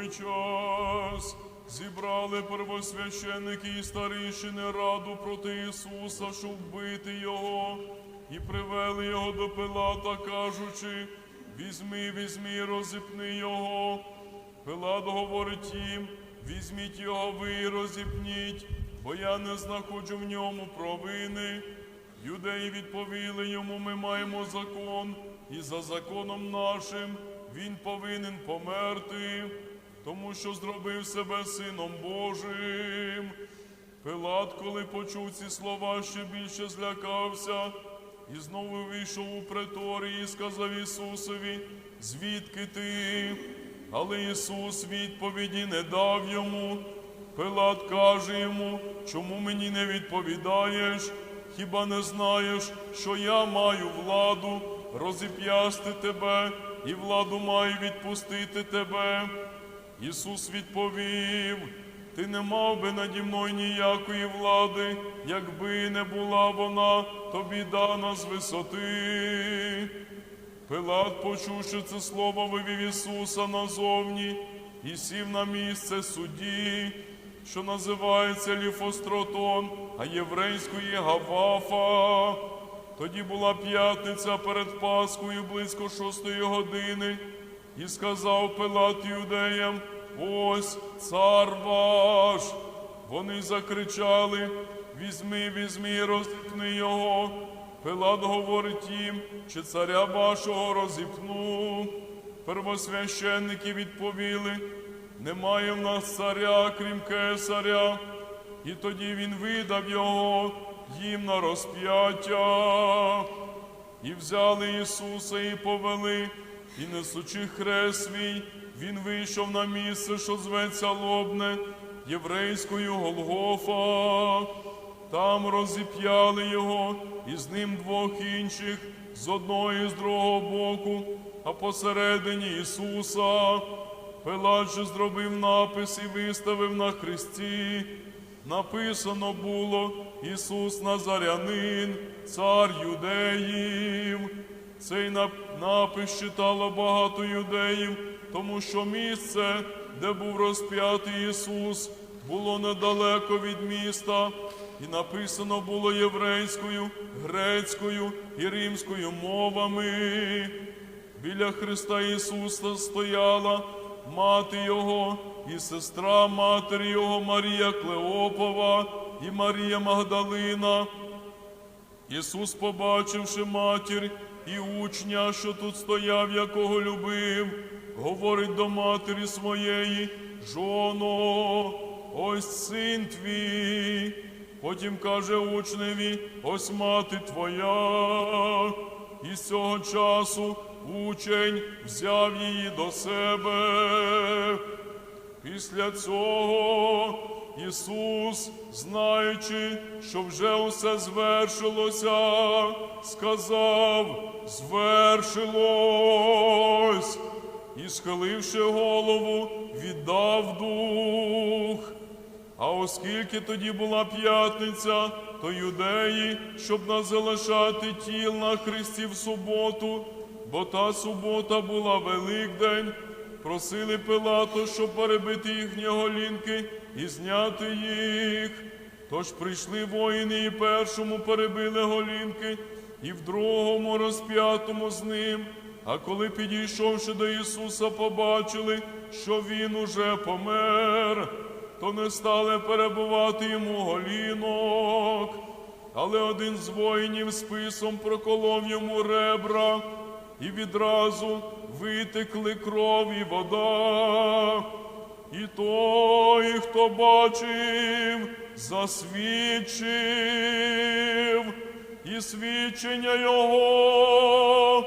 той час зібрали первосвященники і старішини раду проти Ісуса, щоб вбити Його, і привели його до Пилата, кажучи, візьми, візьми, розіпни його. Пилат говорить їм, візьміть його ви і розіпніть, бо я не знаходжу в ньому провини. Юдеї відповіли йому, ми маємо закон, і за законом нашим він повинен померти, тому що зробив себе сином Божим. Пилат, коли почув ці слова, ще більше злякався, і знову вийшов у преторії і сказав Ісусові, звідки ти? Але Ісус відповіді не дав йому. Пилат каже йому, чому мені не відповідаєш? Хіба не знаєш, що я маю владу розіп'ясти тебе і владу маю відпустити тебе? Ісус відповів, ти не мав би наді мною ніякої влади, якби не була вона тобі дана з висоти. Пилат, почувши це слово, вивів Ісуса назовні і сів на місце судді, що називається Ліфостротон, а єврейської Гавафа. Тоді була п'ятниця перед Пасхою близько шостої години, і сказав Пилат юдеям: Ось цар ваш. Вони закричали: Візьми, візьми, розіпни його. Пилат говорить їм, чи царя вашого розіпну. Первосвященники відповіли, немає в нас царя, крім кесаря. І тоді він видав його їм на розп'яття. І взяли Ісуса і повели, і несучи хрест свій, він вийшов на місце, що зветься Лобне, єврейською Голгофа. Там розіп'яли його, і з ним двох інших з одного і з другого боку, а посередині Ісуса. Пилат же зробив напис і виставив на хресті. Написано було Ісус Назарянин, цар юдеїв. Цей напис читало багато юдеїв, тому що місце, де був розп'ятий Ісус, було недалеко від міста, і написано було єврейською, грецькою і римською мовами. Біля Христа Ісуса стояла мати Його і сестра матері Його Марія Клеопова і Марія Магдалина. Ісус, побачивши матір і учня, що тут стояв, якого любив, говорить до матері своєї, жоно, ось син твій. Потім каже учневі, ось мати твоя. І з цього часу учень взяв її до себе. Після цього Ісус, знаючи, що вже усе звершилося, сказав: звершилось, і, схиливши голову, віддав дух. А оскільки тоді була п'ятниця, то юдеї, щоб не залишати тіл на Христі в суботу, бо та субота була Великдень, просили Пилату, щоб перебити їхні голінки і зняти їх. Тож прийшли воїни і першому перебили голінки, і в другому розп'ятому з ним. А коли підійшовши до Ісуса, побачили, що Він уже помер, то не стали перебувати йому голінок. Але один з воїнів списом проколов йому ребра, і відразу витекли кров і вода. І той, хто бачив, засвідчив, і свідчення його